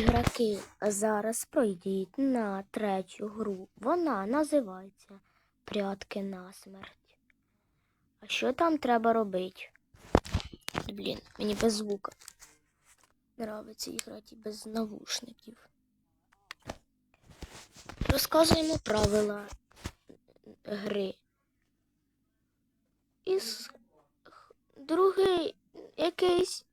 Ігроки, зараз пройдіть на третю гру. Вона називається Прятки на смерть. А що там треба робити? Блін, мені без звука. Нравиться грати без навушників. Розказуємо правила гри. І другий якийсь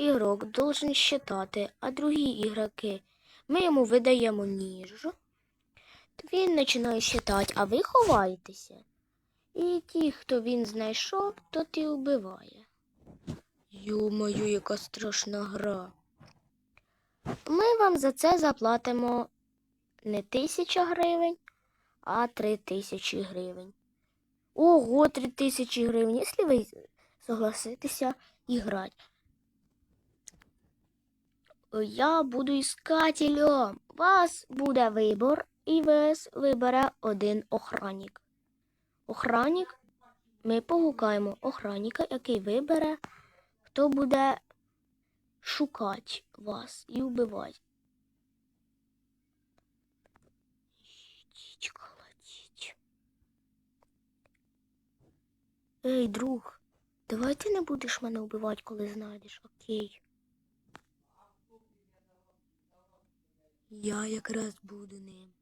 ігрок должен считати, а другі ігроки ми йому видаємо ніж. Він починає считати, а ви ховаєтеся. І ті, хто він знайшов, тот і вбиває. Йо-моє, яка страшна гра. Ми вам за це заплатимо не тисяча гривень, а три тисячі гривень. Ого, три тисячі гривень, якщо ви согласитеся іграти. Я буду іскателем. У вас буде вибор, і вас вибере один охранник. Охранник, ми погукаємо охранника, який вибере, хто буде шукати вас і вбивати. Ей, друг, давай ти не будеш мене вбивати, коли знайдеш, окей. Я якраз буду ним.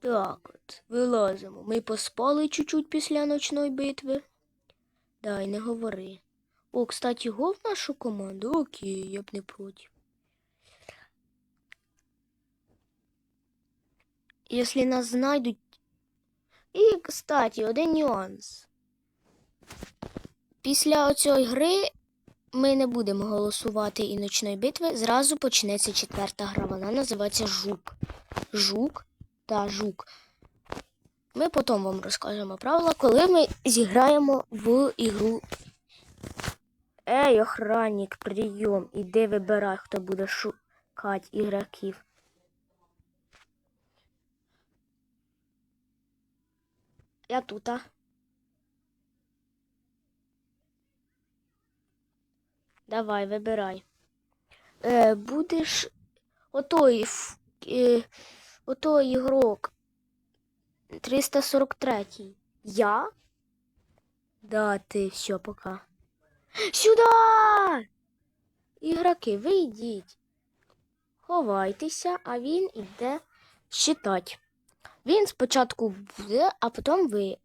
Так от, вилазимо. Ми поспали чуть-чуть після ночної битви. Дай, не говори. О, кстати, гол в нашу команду. Окей, я б не проти. Якщо нас знайдуть. І, кстати, один нюанс. Після оцієї гри ми не будемо голосувати і ночної битви. Зразу почнеться четверта гра. Вона називається Жук. Жук та жук. Ми потім вам розкажемо правила, коли ми зіграємо в ігру. Ей, охранник, прийом. Іди вибирай, хто буде шукати ігроків. Я тут. а. Давай, вибирай. Е, будеш отой, е, отой ігрок 343. Я? Да, ти все, пока. Сюда! Ігроки, вийдіть. Ховайтеся, а він іде считати. Він спочатку буде, а потім ви.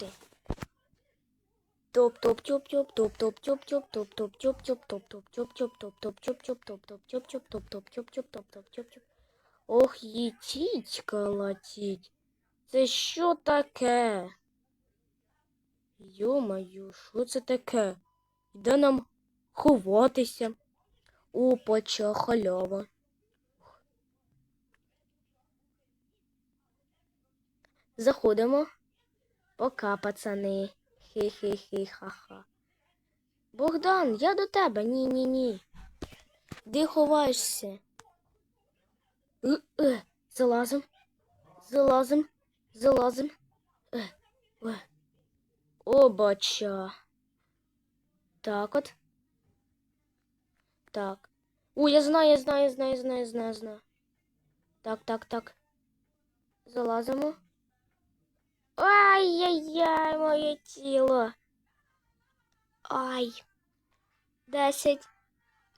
Прикрути. Топ топ тьоп тьоп топ топ тьоп тьоп топ топ тьоп тьоп топ топ тьоп тьоп топ топ тьоп тьоп топ топ тьоп тьоп топ топ тьоп тьоп топ топ тьоп тьоп Ох, їтіть колотіть. Це що таке? Йо-моє, що це таке? Де нам ховатися? Опача, халява. Заходимо. Пока, пацани. Хі-хі-хі-ха-ха. Богдан, я до тебе. Ні-ні-ні. Де ховаєшся? Залазим. Залазим. Залазим. Е. Е. Обача. Так от. Так. О, я знаю, я знаю, я знаю, я знаю, я знаю, я знаю. Так, так, так. Залазимо. Ай-яй-яй, моє тіло. Ай. Десять.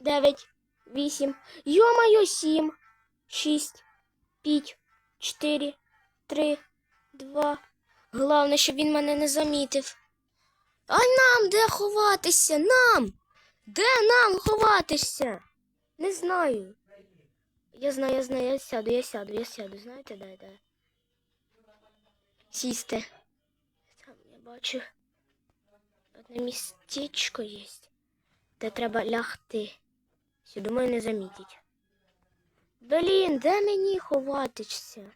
Дев'ять. Вісім. Йо-моє, сім. Шість. П'ять. Чотири. Три. Два. Головне, щоб він мене не замітив. А нам де ховатися? Нам? Де нам ховатися? Не знаю. Я знаю, я знаю, я сяду, я сяду, я сяду. Знаєте, дай, дай. Сісти. Бачу. Одне містечко є, де треба лягти. Все, думаю, не замітять. Блін, де мені ховатися?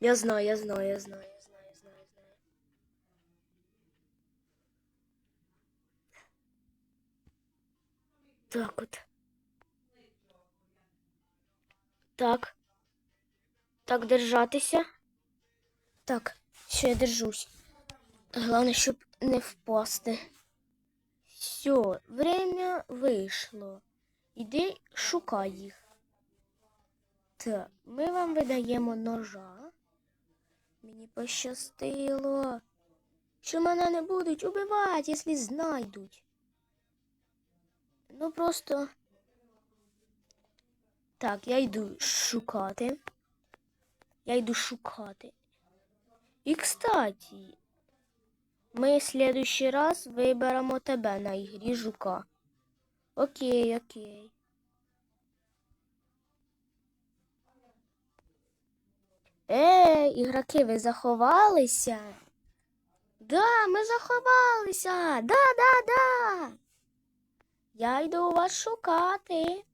Я знаю, я знаю, я знаю, я знаю, я знаю, я знаю. Так от. Так. Так, держатися. Так, що я держусь. Головне, щоб не впасти. Все, время вийшло. Іди шукай їх. Так, ми вам видаємо ножа. Мені пощастило, що мене не будуть убивати, якщо знайдуть. Ну просто. Так, я йду шукати. Я йду шукати. І, кстати, ми в следующий раз виберемо тебе на ігрі жука. Окей, окей. Ей, ігроки, ви заховалися? Да, ми заховалися. Да, да, да. Я йду вас шукати.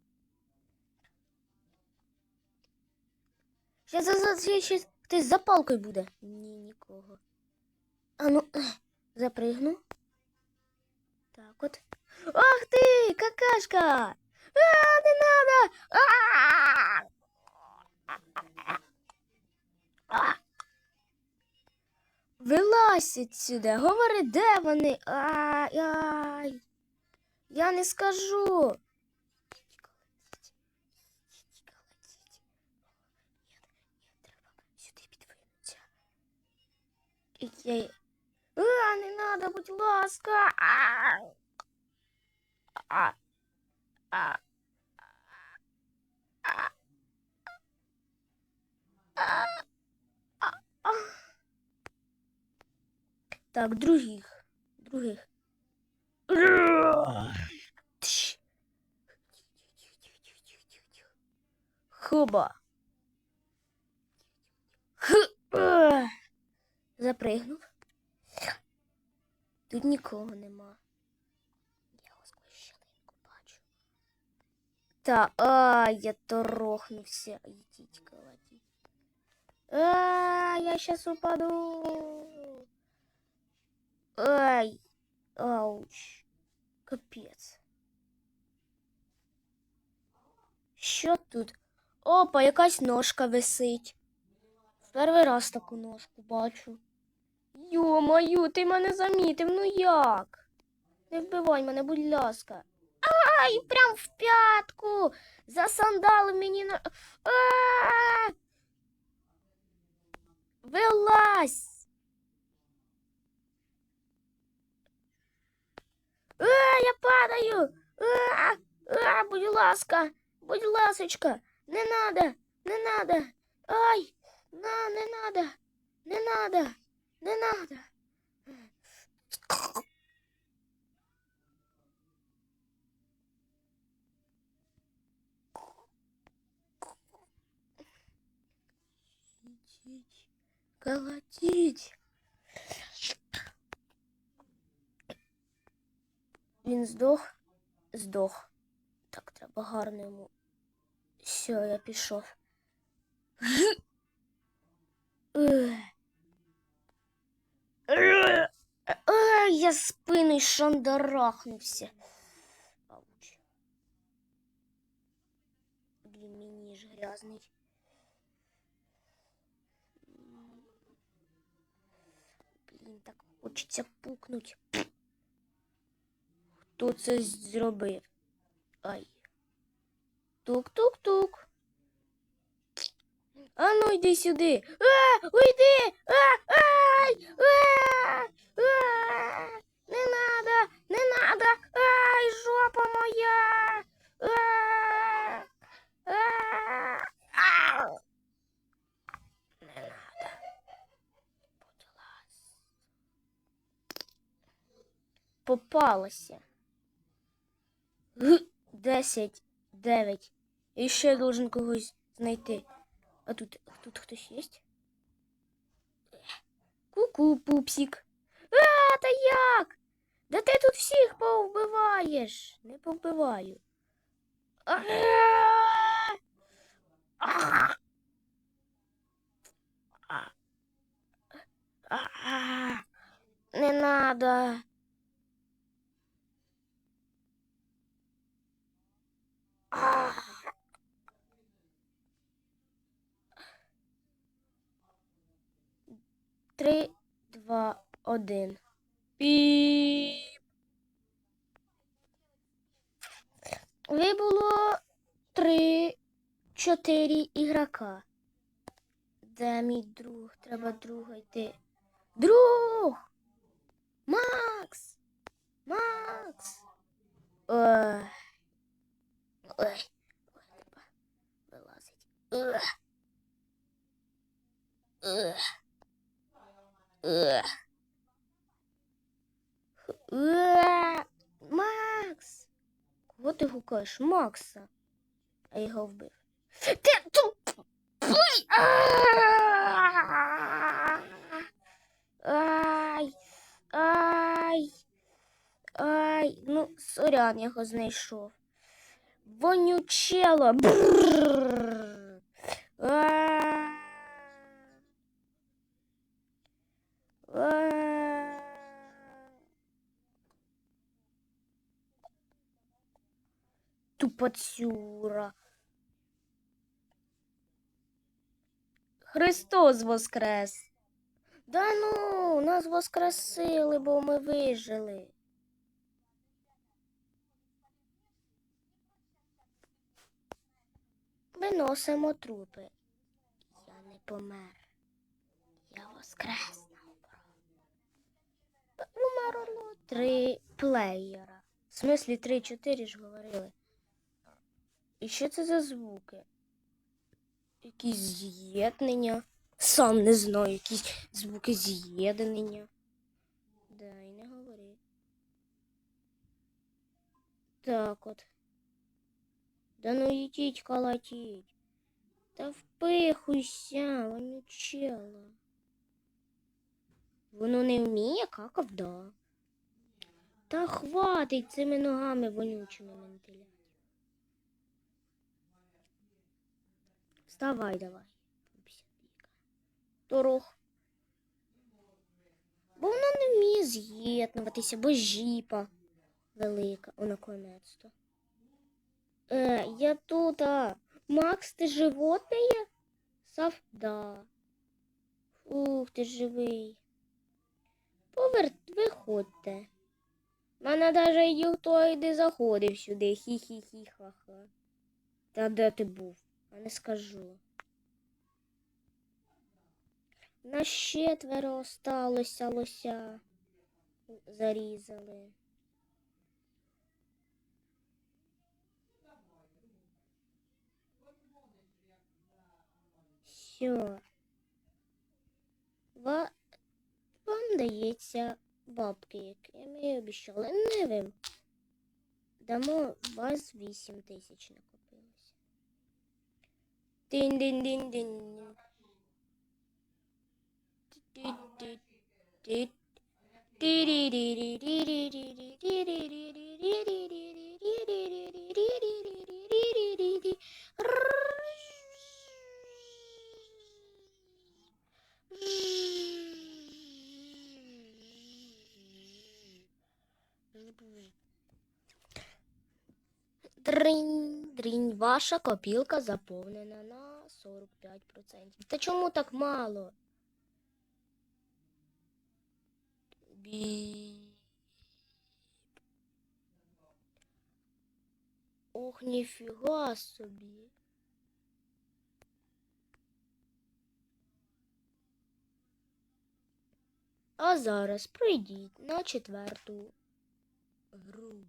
Ще за, за, ще, ще хтось за палкою буде. Ні, нікого. А ну, ех, запригну. Так от. Ах ти, какашка! А, не надо! А! А! Вилазь отсюда, говори, де вони? Ай, ай. Я не скажу. Сюди підвинуться. І я... А, не надо, будь ласка. А! А! А! А! А! А! Так, других. Других. Тш. Хуба. Тут нікого нема. Я ось щілинку бачу. Та, а, я торохнувся. Ідіть, колотіть. А, я щас упаду. Ай, ауч. Капець. Що тут? Опа, якась ножка висить. В перший раз таку ножку бачу. Йо-маю, ти мене замітив, ну як? Не вбивай мене, будь ласка. Ай, прям в п'ятку. Засандали мені на. А! Вилазь. А, я падаю. А, а, будь ласка, будь ласочка, не надо, не надо. Ай, на, не надо, не надо, не надо. Колотить, колотить. Він здох, здох. Так, треба гарно йому. Все, я пішов. Ай, я спиною шандарахнувся. Ауч. Блін, мій ніж грязний. Блін, так хочеться пукнуть. Хто це зробив? Ай. Тук-тук-тук. А ну йди сюди. А, уйди! А, ай! А, Попалася. Г, Десять, дев'ять. І ще я должен когось знайти. А тут, тут хтось є? Ку-ку, пупсик. А, та як? Да ти тут всіх повбиваєш. Не повбиваю. Не надо. А. Три, два, один. Піп. Вибуло три, чотири ігрока. Де мій друг? Треба друга йти. Друг! Макс! Макс! Ой. Ой. Ой, вилазить. Ugh. Ugh. Макс! Кого ти гукаєш? Макса. А його вбив. Ти тупий! Ай! Ай! Ай! Ну, сорян, я його знайшов. Вонючело. Брррр. А. А. Тупоцюра. Христос воскрес. Да ну, нас воскресили, бо ми вижили. Виносимо трупи. Я не помер. Я воскрес. Умерло три плеєра. В смислі три-чотири ж говорили. І що це за звуки? Якісь з'єднання. Сам не знаю, якісь звуки з'єднання. Да, і не говори. Так от. Да ну йдіть колотіть. Та впихуйся, вонючела. Воно не вміє какав, да. Та хватить цими ногами вонючими ментиляти. Давай. пупсятика. Дорог. Бо вона не вміє з'єднуватися, бо жіпа велика, о, наконець-то. Э, я тут. А. Макс, ты животное? Сав, да. Ух, ти живий. Повер, виходьте. Мене даже ніхто не заходив сюди. Хі-хі-хі-ха-ха. Та де ти був? Я не скажу. На четверо осталося лося. Зарізали. Все. Ва... Вам дається бабки, які ми обіцяли. Не ви. Дамо вас 8 тисяч накопилося. Дин-дин-дин-дин. Ти-ти-ти-ти. Дринь, дринь, ваша копілка заповнена на 45%. Та чому так мало? Бі. Ох, ніфіга собі. А зараз пройдіть на четверту гру.